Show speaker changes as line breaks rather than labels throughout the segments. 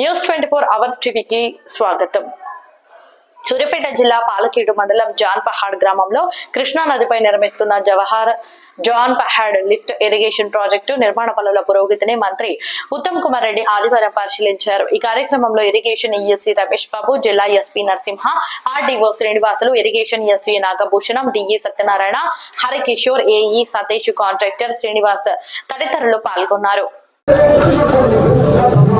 News twenty four hours టీవీకి స్వాగతం. సూర్యాపేట జిల్లా పాలకీడు మండలం జాన్ పహాడ్ గ్రామంలో కృష్ణా నదిపై నిర్మిస్తున్న Jawahar Jan Pahad lift irrigation project నిర్మాణ పనుల పురోగతిని మంత్రి ఉత్తమ్ కుమార్ రెడ్డి ఆదివారం పరిశీలించారు. ఈ కార్యక్రమంలో ఇరిగేషన్ ఈఎస్సీ రమేష్ బాబు జిల్లా SP Narasimha RDO Srinivasulu irrigation SE Nagabhushanam DE Satyanarayana Harikishore AE Satish contractor Srinivas తదితరులు పాల్గొన్నారు.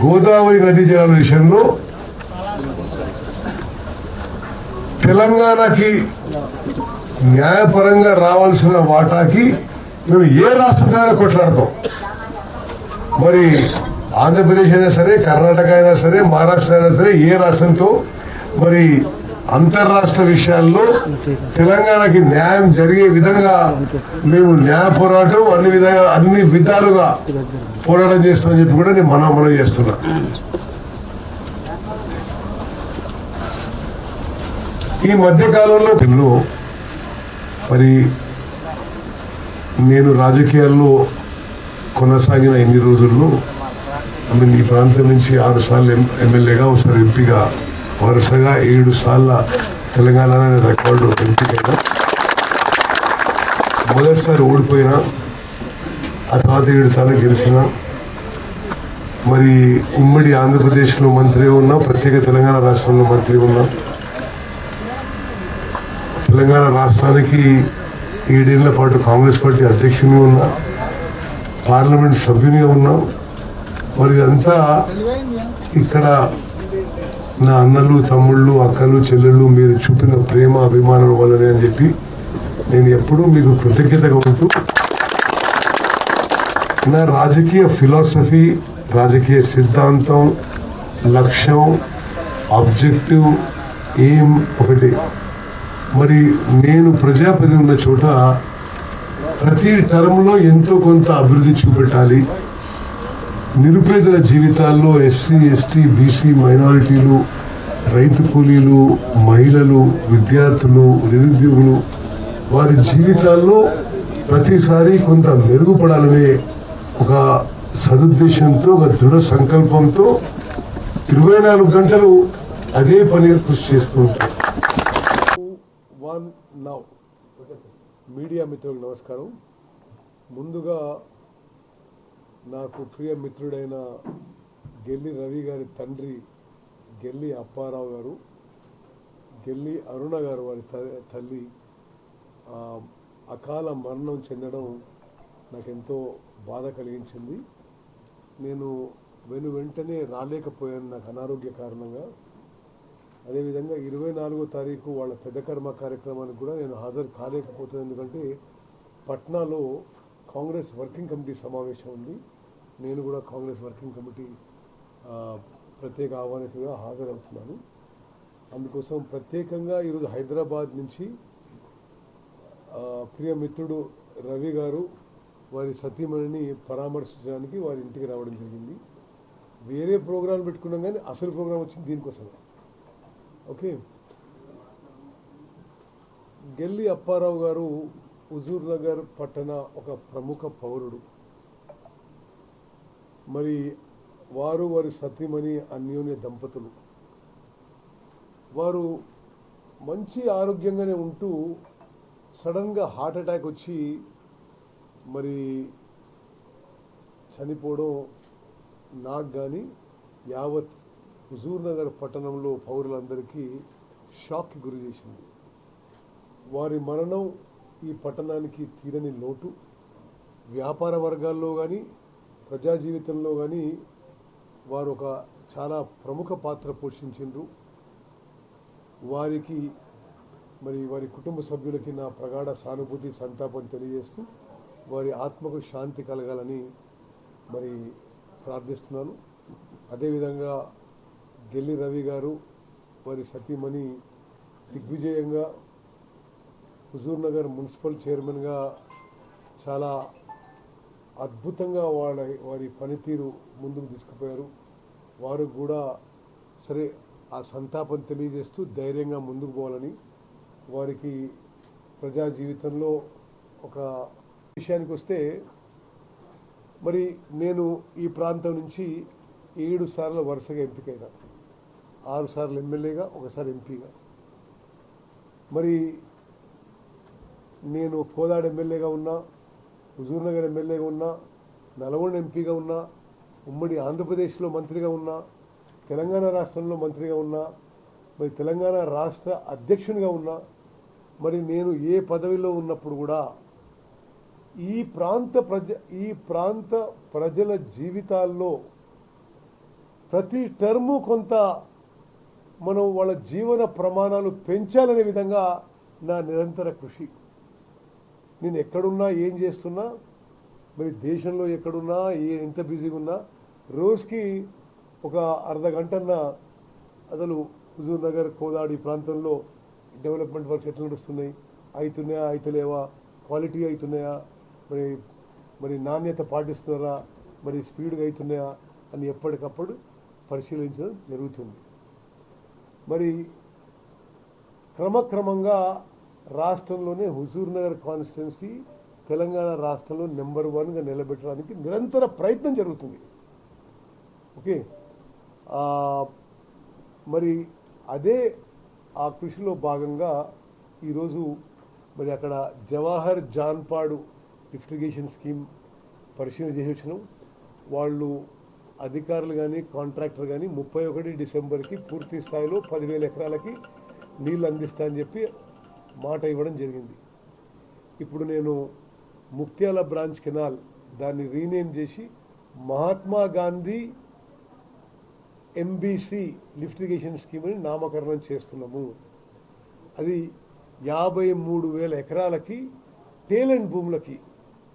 గోదావరి నదీ జలాల విషయంలో తెలంగాణకి న్యాయపరంగా రావాల్సిన వాటాకి మేము ఏ రాష్ట్రంతో కొట్లాడతాం. మరి ఆంధ్రప్రదేశ్ అయినా సరే కర్ణాటక అయినా సరే మహారాష్ట్ర అయినా సరే ఏ రాష్ట్రంతో మరి అంతర్రాష్ట్ర విషయాల్లో తెలంగాణకి న్యాయం జరిగే విధంగా మేము న్యాయ పోరాటం అన్ని విధంగా అన్ని విధాలుగా పోరాటం చేస్తామని చెప్పి కూడా నేను మనం మనం చేస్తున్నా. ఈ మధ్య కాలంలో పిల్లలు మరి నేను రాజకీయాల్లో కొనసాగిన ఎన్ని రోజుల్లో ఈ ప్రాంతం నుంచి ఆరు సార్లు ఎం- ఎమ్మెల్యేగా ఒకసారి ఎంపీగా వరుసగా ఏడు సార్ల తెలంగాణ రికార్డు ఎంపికైనా మొదటిసారి ఓడిపోయినా ఆ తర్వాత ఏడు సార్లు గెలిచిన మరి ఉమ్మడి ఆంధ్రప్రదేశ్లో మంత్రి ఉన్నా ప్రత్యేక తెలంగాణ రాష్ట్రంలో మంత్రి ఉన్నా తెలంగాణ రాష్ట్రానికి ఏడేళ్ళ పాటు కాంగ్రెస్ పార్టీ అధ్యక్షుని ఉన్నా పార్లమెంట్ సభ్యునిగా ఉన్నా మరి అంతా ఇక్కడ నా అన్నలు తమ్ముళ్ళు అక్కలు చెల్లెళ్ళు మీరు చూపిన ప్రేమ అభిమానం వల్లనే అని చెప్పి నేను ఎప్పుడూ మీకు కృతజ్ఞతగా ఉంటూ నా రాజకీయ ఫిలాసఫీ రాజకీయ సిద్ధాంతం లక్ష్యం ఆబ్జెక్టివ్ ఏం ఒకటి. మరి నేను ప్రజాప్రతి ఉన్న చోట ప్రతి టర్మ్లో ఎంతో కొంత అభివృద్ధి చూపెట్టాలి. నిరుపేదల జీవితాల్లో ఎస్సీ ఎస్టీ బీసీ మైనారిటీలు రైతు కూలీలు మహిళలు విద్యార్థులు నిరుద్యోగులు వారి జీవితాల్లో ప్రతిసారి కొంత మెరుగుపడాలనే ఒక సదుద్దేశంతో ఒక దృఢ సంకల్పంతో ఇరవై నాలుగు గంటలు అదే పని కృషి చేస్తూ వన్ నౌ మీడియా మిత్రులకు నమస్కారం. ముందుగా నాకు ప్రియ మిత్రుడైన గెల్లి రవి గారి తండ్రి గెల్లి అప్పారావు గారు గెల్లి అరుణ గారు వారి తల్లి అకాల మరణం చెందడం నాకెంతో బాధ కలిగించింది. నేను వెను వెంటనే రాలేకపోయాను నాకు అనారోగ్య కారణంగా. అదేవిధంగా ఇరవై నాలుగో తారీఖు వాళ్ళ పెద్ద కర్మ కార్యక్రమానికి కూడా నేను హాజరు కాలేకపోతున్నాను ఎందుకంటే పట్నాలో కాంగ్రెస్ వర్కింగ్ కమిటీ సమావేశం ఉంది. నేను కూడా కాంగ్రెస్ వర్కింగ్ కమిటీ ప్రత్యేక ఆహ్వానితుగా హాజరవుతున్నాను. అందుకోసం ప్రత్యేకంగా ఈరోజు హైదరాబాద్ నుంచి ప్రియమిత్రుడు రవి గారు వారి సతీమణిని పరామర్శించడానికి వారి ఇంటికి రావడం జరిగింది. వేరే ప్రోగ్రాం పెట్టుకున్నాం కానీ అసలు ప్రోగ్రాం వచ్చింది దీనికోసమే. ఓకే? గెల్లి అప్పారావు గారు హుజూర్ నగర్ పట్టణ ఒక ప్రముఖ పౌరుడు. మరి వారు వారి సతీమణి అన్యోన్య దంపతులు. వారు మంచి ఆరోగ్యంగానే ఉంటూ సడన్గా హార్ట్ అటాక్ వచ్చి మరి చనిపోవడం నాకు కానీ యావత్ హుజూర్నగర్ పట్టణంలో పౌరులందరికీ షాక్కి గురి చేసింది. వారి మరణం ఈ పట్టణానికి తీరని లోటు. వ్యాపార వర్గాల్లో కానీ ప్రజా జీవితంలో కానీ వారు ఒక చాలా ప్రముఖ పాత్ర పోషించిండ్రు. వారికి మరి వారి కుటుంబ సభ్యులకి నా ప్రగాఢ సానుభూతి సంతాపం తెలియజేస్తూ వారి ఆత్మకు శాంతి కలగాలని మరి ప్రార్థిస్తున్నాను. అదేవిధంగా గెల్లి రవి గారు వారి సతీమణి దిగ్విజయంగా హుజూర్ నగర్ మున్సిపల్ చైర్మన్గా చాలా అద్భుతంగా వాళ్ళ వారి పనితీరు ముందుకు తీసుకుపోయారు. వారు కూడా సరే ఆ సంతాపం తెలియజేస్తూ ధైర్యంగా ముందుకు పోవాలని వారికి ప్రజా జీవితంలో ఒక విషయానికి వస్తే మరి నేను ఈ ప్రాంతం నుంచి ఏడు సార్లు వరుసగా ఎంపికైనా. ఆరు సార్లు ఎమ్మెల్యేగా ఒకసారి ఎంపీగా. మరి నేను కోదాడు ఎమ్మెల్యేగా ఉన్నా హుజూర్నగర్ ఎమ్మెల్యేగా ఉన్నా నల్గొండ ఎంపీగా ఉన్నా ఉమ్మడి ఆంధ్రప్రదేశ్లో మంత్రిగా ఉన్నా తెలంగాణ రాష్ట్రంలో మంత్రిగా ఉన్నా మరి తెలంగాణ రాష్ట్ర అధ్యక్షునిగా ఉన్నా మరి నేను ఏ పదవిలో ఉన్నప్పుడు కూడా ఈ ప్రాంత ప్రజ ఈ ప్రాంత ప్రజల జీవితాల్లో ప్రతి టర్ము కొంత మనం వాళ్ళ జీవన ప్రమాణాలు పెంచాలనే విధంగా నా నిరంతర కృషి. నేను ఎక్కడున్నా ఏం చేస్తున్నా మరి దేశంలో ఎక్కడున్నా ఏ ఎంత బిజీగా ఉన్నా రోజుకి ఒక అర్ధ గంటన్న అసలు హుజూర్ నగర్ కోదాడి ప్రాంతంలో డెవలప్మెంట్ వర్క్స్ ఎట్లా నడుస్తున్నాయి? అవుతున్నాయా అవుతలేవా? క్వాలిటీ అవుతున్నాయా? మరి మరి నాణ్యత పాటిస్తున్నారా? మరి స్పీడ్గా అవుతున్నాయా? అని ఎప్పటికప్పుడు పరిశీలించడం జరుగుతుంది. మరి క్రమక్రమంగా రాష్ట్రంలోనే హుజూర్ నగర్ కాన్స్టిట్యున్సీ తెలంగాణ రాష్ట్రంలో నెంబర్ వన్గా నిలబెట్టడానికి నిరంతర ప్రయత్నం జరుగుతుంది. ఓకే? మరి అదే ఆ కృషిలో భాగంగా ఈరోజు మరి అక్కడ జవాహర్ జాన్పాడు లిఫ్టిగేషన్ స్కీమ్ పరిశీలన చేసి వచ్చినాం. వాళ్ళు అధికారులు కానీ కాంట్రాక్టర్ కానీ ముప్పై ఒకటి డిసెంబర్కి పూర్తి స్థాయిలో పదివేల ఎకరాలకి నీళ్ళు అందిస్తా అని చెప్పి మాట ఇవ్వడం జరిగింది. ఇప్పుడు నేను ముక్త్యాల బ్రాంచ్ కెనాల్ దాన్ని రీనేమ్ చేసి మహాత్మా గాంధీ ఎంబీసీ లిఫ్టిగేషన్ స్కీమ్ని నామకరణం చేస్తున్నాము. అది యాభై మూడు వేల ఎకరాలకి తేలెంట్ భూములకి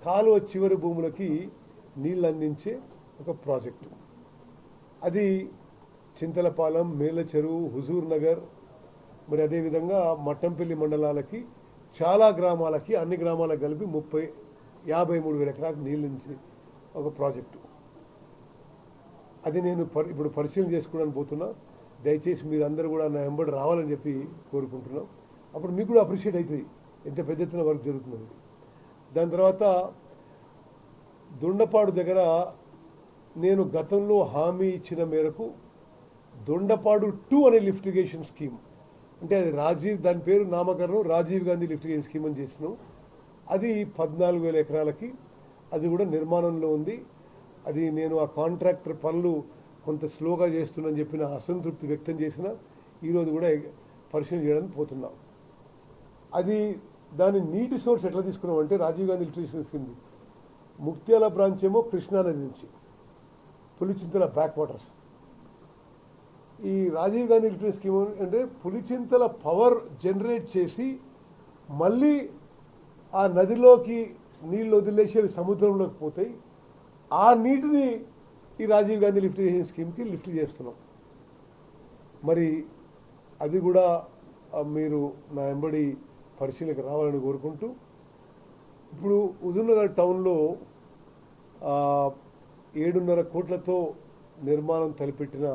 కాలువ చివరి భూములకి నీళ్ళు అందించే ఒక ప్రాజెక్టు. అది చింతలపాలెం మేల చెరువు హుజూర్ నగర్ మరి అదేవిధంగా మట్టంపల్లి మండలాలకి చాలా గ్రామాలకి అన్ని గ్రామాలకు కలిపి ముప్పై యాభై మూడు వేల ఎకరాలకు నీళ్ళు ఒక ప్రాజెక్టు. అది నేను ఇప్పుడు పరిశీలన చేసుకోవడానికి పోతున్నా. దయచేసి మీరు అందరూ కూడా నా వెంబడి రావాలని చెప్పి కోరుకుంటున్నాం. అప్పుడు మీకు కూడా అప్రిషియేట్ అవుతుంది ఎంత పెద్ద ఎత్తున వర్క్ జరుగుతున్నది. దాని తర్వాత దొండపాడు దగ్గర నేను గతంలో హామీ ఇచ్చిన మేరకు దొండపాడు టూ అనే లిఫ్టిగేషన్ స్కీమ్ అంటే అది రాజీవ్ దాని పేరు నామకరణం రాజీవ్ గాంధీ లిఫ్టిగేషన్ స్కీమ్ అని చేసినాం. అది పద్నాలుగు వేల ఎకరాలకి అది కూడా నిర్మాణంలో ఉంది. అది నేను ఆ కాంట్రాక్టర్ పనులు కొంత స్లోగా చేస్తున్నని చెప్పిన అసంతృప్తి వ్యక్తం చేసిన ఈరోజు కూడా పరిశీలన చేయడానికి పోతున్నాం. అది దాని నీటి సోర్స్ ఎట్లా తీసుకున్నాం అంటే Rajiv Gandhi lift irrigation scheme Muktyala branch ఏమో కృష్ణానది నుంచి. పులిచింతల బ్యాక్ వాటర్స్ ఈ రాజీవ్ గాంధీ లిఫ్ట్ స్కీమ్ అంటే పులిచింతల పవర్ జనరేట్ చేసి మళ్ళీ ఆ నదిలోకి నీళ్ళు వదిలేసి అవి సముద్రంలోకి పోతాయి. ఆ నీటిని ఈ రాజీవ్ గాంధీ లిఫ్ట్ చేసిన స్కీమ్కి లిఫ్ట్ చేస్తున్నాం. మరి అది కూడా మీరు నా వెంబడి పరిశీలనకు రావాలని కోరుకుంటూ ఇప్పుడు ఉదయనగర్ టౌన్లో ఏడున్నర కోట్లతో నిర్మాణం తలపెట్టిన